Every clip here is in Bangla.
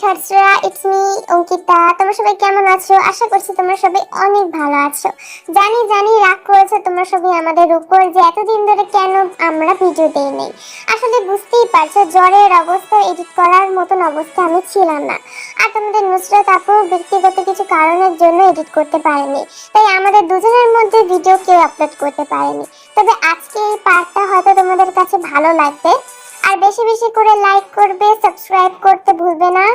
থটসরা ইটস মি অঙ্কিতা, তোমরা সবাই কেমন আছো? আশা করছি তোমরা সবাই অনেক ভালো আছো। জানি জানি রাগ করেছে তোমরা সবাই আমাদের উপর যে এতদিন ধরে কেন আমরা ভিডিও দেই নাই। আসলে বুঝতেই পারছ, জ্বরের অবস্থা এডিট করার মতন অবস্থা আমি ছিলাম না। আর তোমাদের নুসরাত আপু ব্যক্তিগত কিছু কারণের জন্য এডিট করতে পারেনি। তাই আমাদের দুজনের মধ্যে ভিডিও কেউ আপলোড করতে পারেনি। তবে আজকে এই পার্টটা হয়তো তোমাদের কাছে ভালো লাগবে। আর বেশি বেশি করে লাইক করবে সাবস্ক্রাইব করতে ভুলবে না।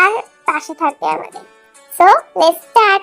আর পাশে থাকবে আমাদের। সো লেটস স্টার্ট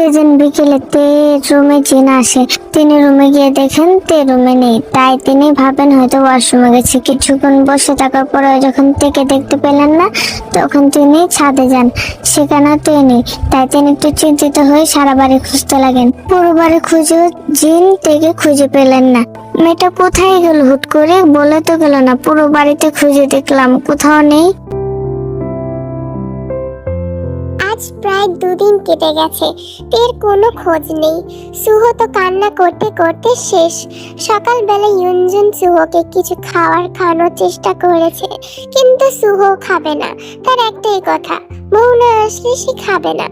সেদিন বিকেলে তে রুমে জিন আসে। তিনি রুমে গিয়ে দেখেন তে রুমে নেই। তাই তিনি ভাবেন হয়তো ওয়াশরুমে গেছে। কিছুক্ষণ বসে থাকার পরে যখন তেকে দেখতে পেলেন না, তখন তিনি ছাদে যান। সেখানে তাই তিনি একটু চিন্তিত হয়ে সারা বাড়ি খুঁজতে লাগেন। পুরো বাড়ি খুঁজেও জিন তেকে খুঁজে পেলেন না। মেয়েটা কোথায় গেল হুট করে বলে তো গেল না। পুরো বাড়িতে খুঁজে দেখলাম। কোথাও নেই। আজ প্রায় দুদিন কেটে গেছে। তের কোনো খোঁজ নেই। সুহ তো কান্না করতে করতে শেষ। সকালবেলা ইউনজুন সুহকে কিছু খাওয়ার খাওয়ানোর চেষ্টা করেছে, কিন্তু সুহ খাবে না। তার একটাই কথা আসলে সে খাবে না।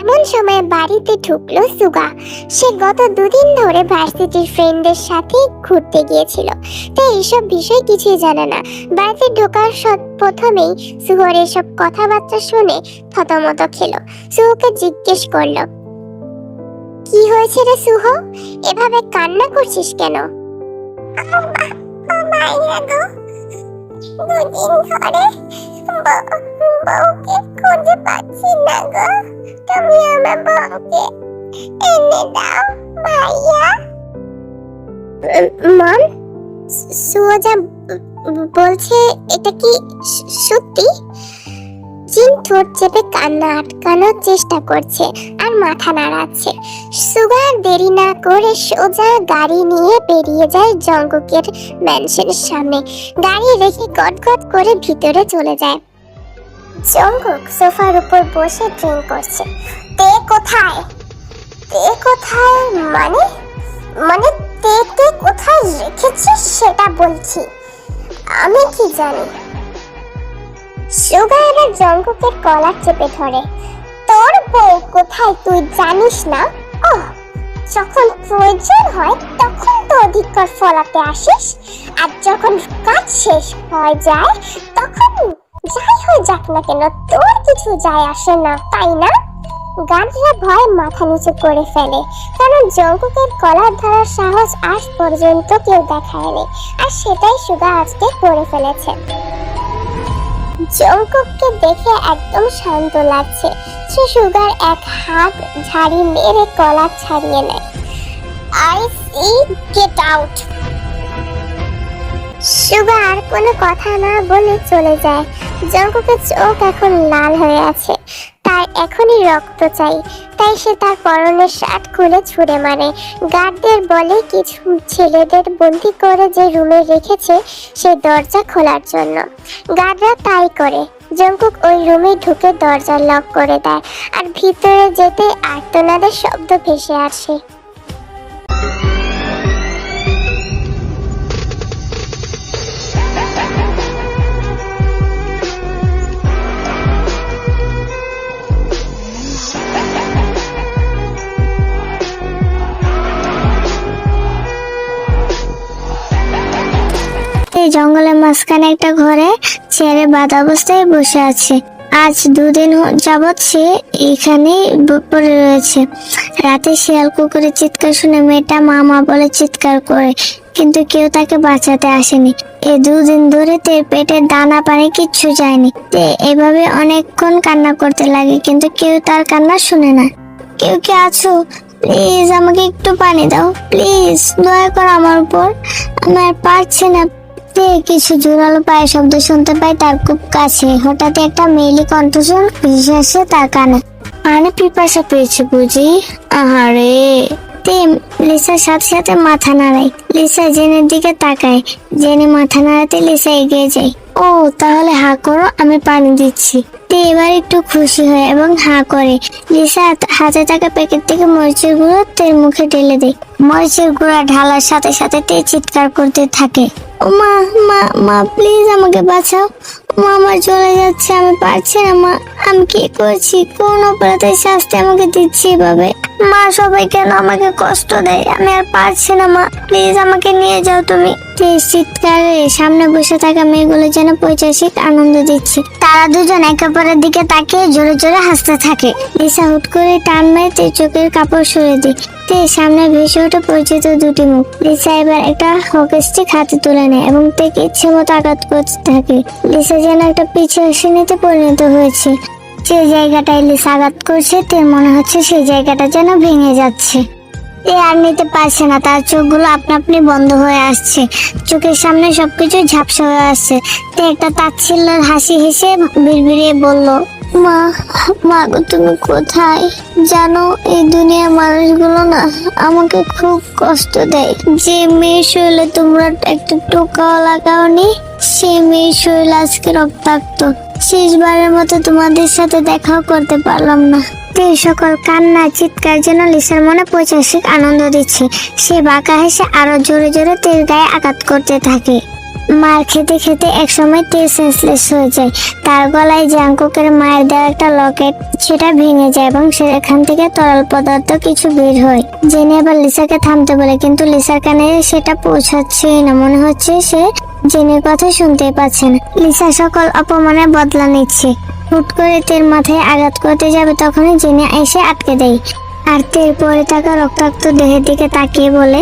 এমন সময় বাড়িতে ঢুকলো সুগা। সে গত দুদিন ধরে ভার্সিটির ফ্রেন্ডদের সাথে ঘুরতে গিয়েছিল। তাই এইসব বিষয় কিছুই জানে না। বাড়িতে ঢোকার প্রথমেই সুহর এসব কথাবার্তা শুনে থতমত খেলো। সুহকে জিজ্ঞেস করল কি হয়েছে রে সুহ? এভাবে কান্না করছিস কেন? খুঁজে পাচ্ছি না গো। তুমি আমার বউকে এনে দাও ভাইয়া। মন সুজা বলছে এটা কি সত্যি? জিন ঠোঁট চেপে কান্না আটকানোর চেষ্টা করছে আর মাথা নাড়াচ্ছে। সুগার দেরি না করে সোজা গাড়ি নিয়ে বেরিয়ে যায় জঙ্গকের ম্যানশনের সামনে। গাড়ি রেখে গটগট করে ভিতরে চলে যায়। জঙ্গক সোফার উপর বসে ড্রিঙ্ক করছে। তে কোথায়? তে কোথায় মানে? মানে তেকে কোথায় রেখেছিস সেটা বলছি। আমি কি জানি? সুগা এবার জঙ্গকের কলার চেপে ধরে। তোর বউ কোথায় তুই জানিস না? ও যখন প্রয়োজন হয় তখন তো অধিকার ফলাতে আসিস। আর যখন কাজ শেষ হয়ে যায় তখন যাই হয়ে যাক না কেন, তোর কিছু যায় আসে না, তাই না? গানরা ভয়ে মাথা নিচু করে ফেলে কারণ জঙ্গকের কলার ধরার সাহস আজ পর্যন্ত কেউ দেখায়নি। আর সেটাই সুগা আজকে করে ফেলেছে। জঙ্গককে দেখে একদম শান্ত লাগছে। সে সুগার এক হাত ঝাড়ি মেরে কলা ছাড়িয়ে নেয়। I see get out sugar কোনো কথা না বলে চলে যায়। জঙ্কুকের চোখ এখন লাল হয়ে আছে। এখনই রক্ত চাই। তাই সে তার পরনের শার্ট খুলে ছুঁড়ে মারে। গার্ডদের বলে, কিছু ছেলেদের বন্দি করে যে রুমে রেখেছে, সে দরজা খোলার জন্য। গার্ডরা তাই করে। জঙ্কুক ওই রুমে ঢুকে দরজা লক করে দেয়। আর ভিতরে যেতে আর্তনাদের শব্দ ভেসে আসে। জঙ্গলের মাঝখানে একটা ঘরে ছেড়ে বাঁধা অবস্থায় বসে আছে। আজ দুদিন যাবৎ সে এখানে পড়ে রয়েছে। রাতে শিয়াল কুকুরের চিৎকার শুনে মেয়েটা মা মা বলে চিৎকার করে, কিন্তু কেউ তাকে বাঁচাতে আসেনি। এ দুদিন ধরে তের পেটের দানা পানি কিচ্ছু যায়নি। তে এভাবে অনেকক্ষণ কান্না করতে লাগে, কিন্তু কেউ তার কান্না শুনে না। কেউ কি আছো? প্লিজ আমাকে একটু পানি দাও। প্লিজ, দয়া করো আমার উপর। আমি আর পারছি না। তে কিছু জোরালো পায়ের শব্দ শুনতে পাই তার খুব কাছে। হঠাৎ একটা মেয়েলি কণ্ঠস্বর ভেসে আসে তার কানে। পানি পিপাসা পেয়েছে বুঝি? আহারে। তে লিসার সাথে সাথে মাথা নাড়ায়। লিসা জেনের দিকে তাকায়। জেনে মাথা নাড়াতে লিসা এগিয়ে যায়। ও, তাহলে হা করো, আমি পানি দিচ্ছি। তে এবার একটু খুশি হয় এবং হা করে। লিসা হাতে থাকা প্যাকেট থেকে মরিচের গুঁড়ো তের মুখে ঢেলে দেয়। মরিচের গুঁড়া ঢালার সাথে সাথে তে চিৎকার করতে থাকে। মা মা মা প্লিজ আমাকে বাঁচাও। মা আমার চলে যাচ্ছে, আমি পারছি না, মা। আমি কি করছি? কোন অপরাধের শাস্তি আমাকে দিচ্ছে এভাবে? মা সবাই কেন আমাকে কষ্ট দেয়? আমি আর পারছি না, মা। প্লিজ আমাকে নিয়ে যাও তুমি। চিৎকারে সামনে বসে থাকা মেয়েগুলো যেন পৈচাসিক আনন্দ দিচ্ছে। তারা দুজন একে অপরের দিকে তাকিয়ে জোরে জোরে হাসতে থাকে। লিসা হুট করে টান মেরে চোখের কাপড় সরে দেয়। তে সামনে ভেসে ওঠে পরিচিত দুটি মুখ। লিসা এবার একটা হকি স্টিক হাতে তুলে নেয় এবং তেকে ইচ্ছে মতো আঘাত করতে থাকে। লিসা যেন একটা পিছিয়ে শ্রেণীতে পরিণত হয়েছে। যে জায়গাটা ইলিশ আঘাত করছে, তে মনে হচ্ছে সেই জায়গাটা যেন ভেঙে যাচ্ছে। এ আর নিতে পারছে না, তার চোখগুলো আপনা আপনি বন্ধ হয়ে আসছে। চোখের সামনে সবকিছু ঝাপসা হয়ে আসছে। তে একটা তাচ্ছিল্যের হাসি হেসে বিড়বিড়িয়ে বলল মা মা গো, তুমি কোথায়? জানো, এই দুনিয়ার মানুষগুলো না আমাকে খুব কষ্ট দেয়। যে মেয়ের শরীরে তোমরা একটা টোকাও লাগাওনি সেই মেয়ের শরীর আজকে রক্তাক্ত। শেষবারের মতো তোমাদের সাথে দেখাও করতে পারলাম না। এই সকল কান্না, চিৎকার যেন লিসার মনে পৈচাসিক আনন্দ দিচ্ছে। সে বাঁকা হেসে আরও জোরে জোরে তেল গায়ে আঘাত করতে থাকে। মার খেতে খেতে একসময় তেল সেন্সলেস হয়ে যায়। তার গলায় জাঙ্কুকের মায়ের দেওয়া একটা লকেট সেটা ভেঙে যায় এবং সেখান থেকে তরল পদার্থ কিছু বের হয়। জেনে আবার লিসাকে থামতে বলে, কিন্তু লিসার কানে সেটা পৌঁছাচ্ছেই না। মনে হচ্ছে সে জেনের কথা শুনতে পাচ্ছে না লিসা সকল অপমানে বদলা নিচ্ছে। হুট করে তের মাথায় আঘাত করতে যাবে তখনই জেনে এসে আটকে দেয়। আর তের পরে থাকা রক্তাক্ত দেহের দিকে তাকিয়ে বলে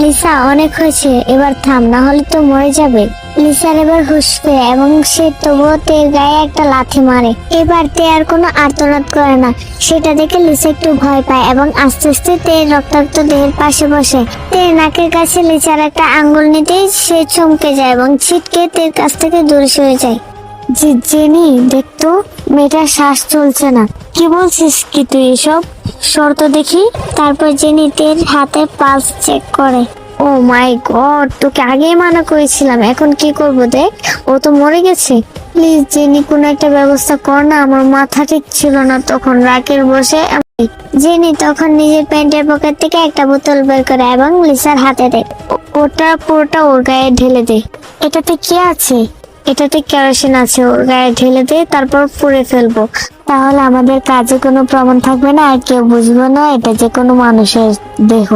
লিসা, অনেক হয়েছে, এবার থাম না হলে তো মরে যাবে। লিসার এবার ফেরে এবং সে তবুও তের গায়ে একটা লাথি মারে। এবার তে আর কোনো আর্তনাদ করে না। সেটা দেখে লিসা একটু ভয় পায় এবং আস্তে আস্তে তের রক্তাক্ত দেহের পাশে বসে। তে নাকের কাছে লিসার একটা আঙ্গুল নিতেই সে চমকে যায় এবং ছিটকে তের কাছ থেকে দূরে সরে যায়। জেনি দেখতো মেয়েটার শ্বাস চলছে না। কি বলছিস কি তুই এসব? শর্ত দেখি তারপর জেনি তের হাতে পালস চেক করে। ও মাই গড তোকে আগেই মানা করেছিলাম এখন কি করব দেখ? ও তো মরে গেছে। প্লিজ জেনি কোনো একটা ব্যবস্থা কর না আমার মাথা ঠিক ছিল না তখন রাকের বসে জেনি তখন নিজের প্যান্টের পকেট থেকে একটা বোতল বের করে এবং লিসার হাতে দেয় ওটা পুরোটা ওর গায়ে ঢেলে দে। এটাতে কি আছে? এটাতে কেরোসিন আছে গায়ে ঢেলে দিয়ে তারপর পুড়ে ফেলব। তাহলে আমাদের কাজে কোনো প্রমাণ থাকবে না, আর কেউ বুঝবে না, এটা যে কোনো মানুষের দেহ।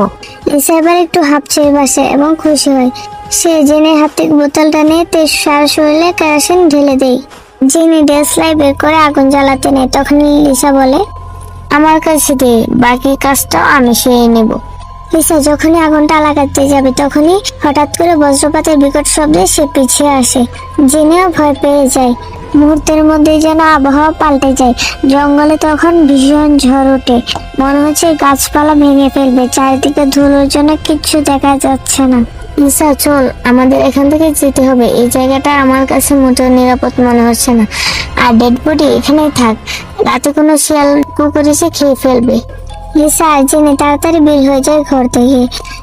লিসা এবার একটু হাঁপছে বসে এবং খুশি হয়। সে জেনে হাতে বোতলটা নিয়ে তেজ সারা শরীরে কেরোসিন ঢেলে দেয়। জেনে ডেসলাই বের করে আগুন জ্বালাতে নেয় তখন লিসা বলে, আমার কাছে দে, বাকি কাজটা আমি সেরে নেব। লিসা যখনই আগুনটা লাগাতে যাবে, তখনই হঠাৎ করে বজ্রপাতের বিকট শব্দে সে পিছিয়ে আসে, জেনেও ভয় পেয়ে যায়। মুহূর্তের মধ্যে যেন আবহাওয়া পাল্টে যায়। জঙ্গলে তখন ভীষণ ঝড় ওঠে। মনে হচ্ছে গাছপালা ভেঙে ফেলবে, চারিদিকে ধুলোর জন্য কিচ্ছু দেখা যাচ্ছে না। লিসা চল, আমাদের এখান থেকে যেতে হবে। এই জায়গাটা আমার কাছে মোটেও নিরাপদ মনে হচ্ছে না। আর ডেড বডি এখানেই থাক। রাতে কোনো শিয়াল কুকুর এসে খেয়ে ফেলবে। লিসা আর তাড়াতাড়ি বের হয়ে যায় ঘর থেকে।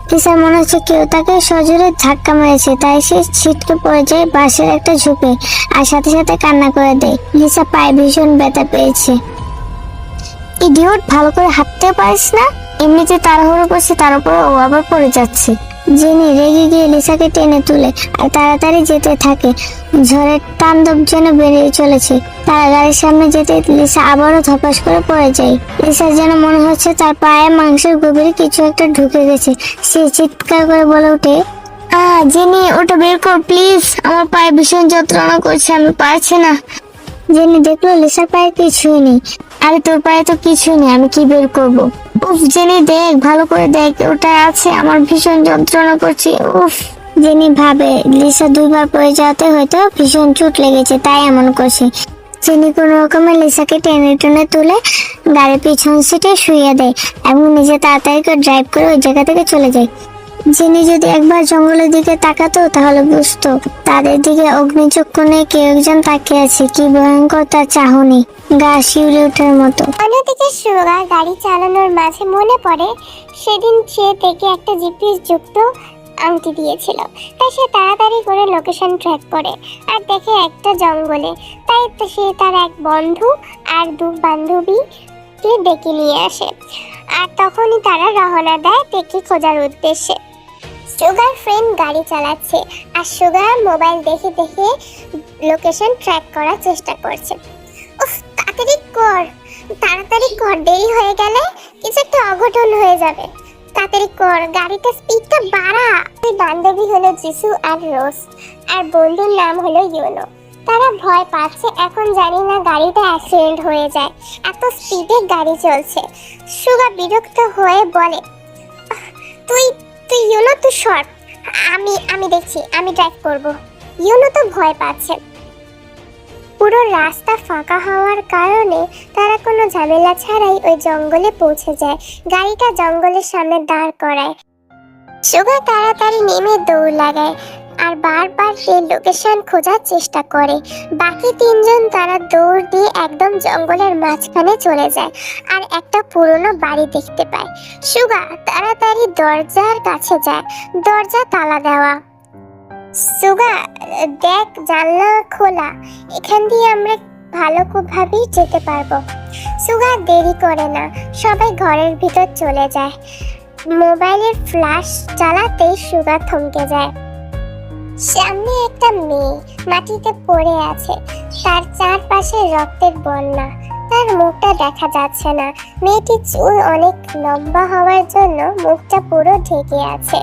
লিসার মনে হচ্ছে কেউ তাকে সজোরে ধাক্কা মেরেছে, তাই সে ছিটকে পড়ে যায় বাঁশের একটা ঝুঁকে আর সাথে সাথে কান্না করে দেয়। লিসা পায়ে ভীষণ ব্যথা পেয়েছে। ইডিওট, ভালো করে হাঁটতে পারিস না? এমনিতে তাড়াহুড়ো করছে, তার উপরে ও আবার পড়ে যাচ্ছে। জেনি রেগে গিয়ে লিসাকে টেনে তুলে আর তাড়াতাড়ি যেতে থাকে। ঝড়ের তাণ্ডব যেন বেরিয়ে চলেছে। তারা গাড়ির সামনে যেতে লিসা আবারও ধপাস করে পড়ে যায়। লিসার যেন মনে হচ্ছে তার পায়ে মাংসের গভীরে কিছু একটা ঢুকে গেছে। সে চিৎকার করে বলে ওঠে আহ জেনি, ওটা বের কর, প্লিজ। আমার পায়ে ভীষণ যন্ত্রণা করছে, আমি পারছি না। জেনি দেখল লিসার পায়ে কিছুই নেই। আরে তোর পায়ে তো কিছুই নেই, আমি কি বের করব? উফ, জেনি, দেখ, ভালো করে দেখ, ওটা আছে, আমার ভীষণ যন্ত্রণা করছে। উফ, জেনি ভাবে, লিসা দুইবার পড়ে যাওয়াতে হয়তো ভীষণ চোট লেগেছে, তাই এমন করছে। জেনি কোনো রকমে লিসাকে টেনে টেনে তুলে গাড়ির পিছন সিটে শুয়ে দেয়, এবং নিজে তাড়াতাড়ি করে ড্রাইভ করে ওই জায়গা থেকে চলে যায়। যিনি যদি একবার জঙ্গলের দিকে তাকাতো, তাহলে বুঝতো তাদের দিকে অগ্নিচক্ষণে কেউ একজন তাকিয়ে আছে। কি ভয়ঙ্কর তার চাহনি। গা শিউরে ওঠার মতো। অন্যদিকে সুগা গাড়ি চালানোর মাঝে মনে পড়ে, সেদিন সে থেকে একটা জিপিএস যুক্ত আংটি দিয়েছিল। তাই সে তাড়াতাড়ি করে লোকেশন ট্র্যাক করে আর দেখে একটা জঙ্গলে। তাই সে তার এক বন্ধু আর দু বান্ধবীকে ডেকে নিয়ে আসে। আর তখনই তারা রওনা দেয় টেকে খোঁজার উদ্দেশ্যে। সুগার ফ্রেন্ড গাড়ি চালাচ্ছে আর সুগার মোবাইল দেখে দেখে লোকেশন ট্র্যাক করার চেষ্টা করছে। উফ, তাড়াতাড়ি কর। তাড়াতাড়ি কর, দেরি হয়ে গেলে কিছু একটা অঘটন হয়ে যাবে। তাড়াতাড়ি কর গাড়িটা স্পিডটা বাড়া। বান্ধবী হলো জিসু আর রোজ, আর বন্ধুর নাম হলো ইউনো তারা ভয় পাচ্ছে, এখন জানি না গাড়িটা অ্যাক্সিডেন্ট হয়ে যায়। এত স্পিডে গাড়ি চলছে। সুগা বিরক্ত হয়ে বলে তুই তুই ইউনো তো শর্ট আমি আমি দেখছি, আমি ড্রাইভ করব। ইউনো তো ভয় পাচ্ছে। পুরো রাস্তা ফাঁকা হওয়ার কারণে তারা কোনো ঝামেলা ছাড়াই ওই জঙ্গলে পৌঁছে যায়। গাড়িটা জঙ্গলের সামনে দাঁড় করায়। সুগা তাড়াতাড়ি নেমে দৌড় লাগায়। আর বারবার সেই লোকেশন খোঁজার চেষ্টা করে। বাকি তিনজন তারা দৌড় দিয়ে একদম জঙ্গলের মাঝখানে চলে যায় আর একটা পুরনো বাড়ি দেখতে পায়। সুগা তাড়াতাড়ি দরজার কাছে যায়, দরজা তালা দেওয়া। সুগা, দেখ জানলা খোলা, এখান দিয়ে আমরা ভালো ভাবেই যেতে পারব। সুগা দেরি করে না, সবাই ঘরের ভিতর চলে যায়। মোবাইলের ফ্ল্যাশ চালাতেই সুগা থমকে যায়। সামনে একটা মেয়ে মাটিতে পড়ে আছে। তার চারপাশে রক্তের বন্যা। তার মুখটা দেখা যাচ্ছে না। মেয়েটির চুল অনেক লম্বা হওয়ার জন্য মুখটা পুরো ঢেকে আছে।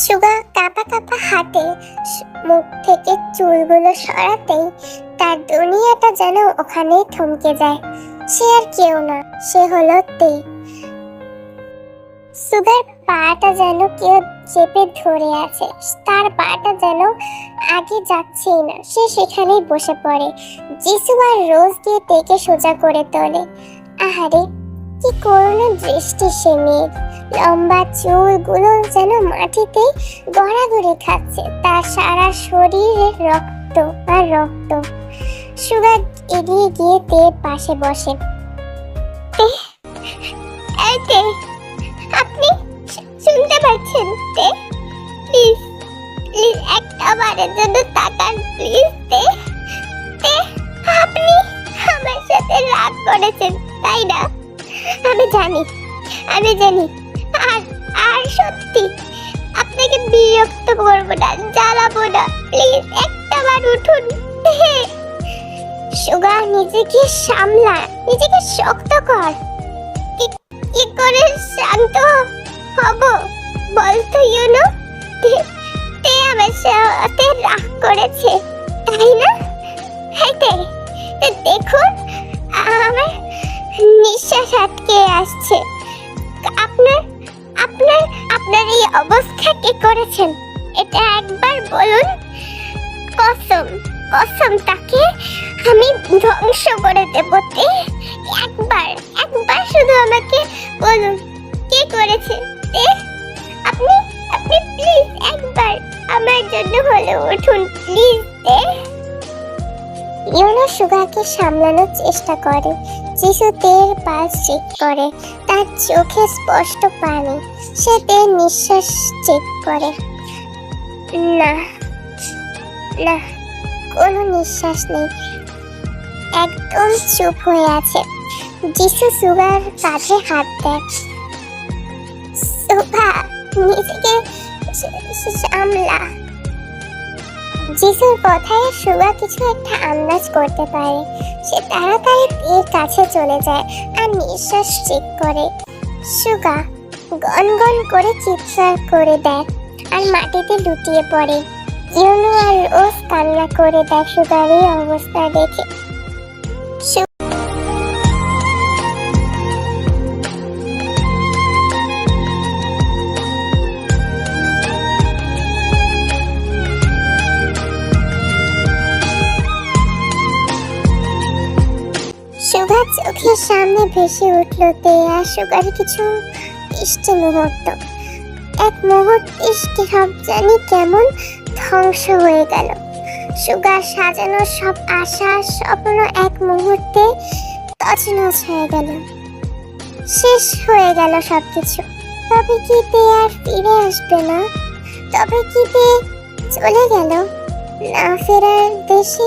সুগা কাঁপা কাঁপা হাতে মুখ থেকে চুলগুলো সরাতেই তার দুনিয়াটা যেন ওখানেই থমকে যায়। সে আর কেউ না, সে হলো তে। সুগার পাটা যেন কেউ চেপে ধরে আছে। তার পাটা যেন আগে যাচ্ছেই না। সে সেখানেই বসে পড়ে। যিশু আর রোজ দিয়ে তেকে সোজা করে তোলে। আহারে কি করুণ দৃষ্টি সে মেয়ের। লম্বা চুলগুলো যেন মাটিতে গড়াগড়ি খাচ্ছে। তার সারা শরীরে রক্ত আর রক্ত। সুগার এগিয়ে গিয়ে তের পাশে বসে। তে, শুনতে তে প্লিজ প্লিজ একটা বারের জন্য তাকান, প্লিজ তে তে, আপনি আমার সাথে রাগ করেছেন, তাই না? আমি জানি আমি জানি। আর আর সত্যি, আপনাকে বিরক্ত করব না, জ্বালাবো না। প্লিজ একটা বার উঠুন সুগা নিজেকে সামলা নিজেকে শক্ত কর। কি করে শান্ত হব? বলতো ইউনো তে আমার সাথে রাগ করেছে, তাই না? তে দেখুন, আমার নিঃশ্বাস আটকে আসছে। আপনার আপনার আপনার এই অবস্থা কি করেছেন? এটা একবার বলুন। কসম কসম তাকে আমি ধ্বংস করে দেব তে। একবার একবার শুধু আমাকে বলুন, কে করেছে তে? আপনি আপনি প্লিজ একবার আমার জন্য হলে উঠুন প্লিজ তে ইউনো সুগাকে সামলানোর চেষ্টা করে যিশু তের পাশ চেক করে তার চোখে স্পষ্ট পানি সে তের নিঃশ্বাস চেক করে। না না কোনো নিঃশ্বাস নেই। একদম চুপ হয়ে আছে। যিশু সুগার কাঁধে হাত দেয়। সুগা নিজেকে সামলা যিশুর কথায় সুগা কিছু একটা আন্দাজ করতে পারে। সে তাড়াতাড়ি এর কাছে চলে যায় আর নিঃশ্বাস চেক করে। সুগা গনগন করে চিৎকার করে দেয় আর মাটিতে লুটিয়ে পড়ে। ইউনো আর রোজ কান্না করে দেয় সুগার এই অবস্থা দেখে। সামনে ভেসে উঠল তে আর সুগার কিছু মিষ্টি মুহূর্ত। এক মুহূর্তে সব জানি কেমন ধ্বংস হয়ে গেল। সুগার সাজানো সব আশা, স্বপ্ন এক মুহূর্তে তছনছ হয়ে গেল। শেষ হয়ে গেল সব কিছু তবে কি তে আর ফিরে আসবে না? তবে কি তে চলে গেল? না ফেরার দেশে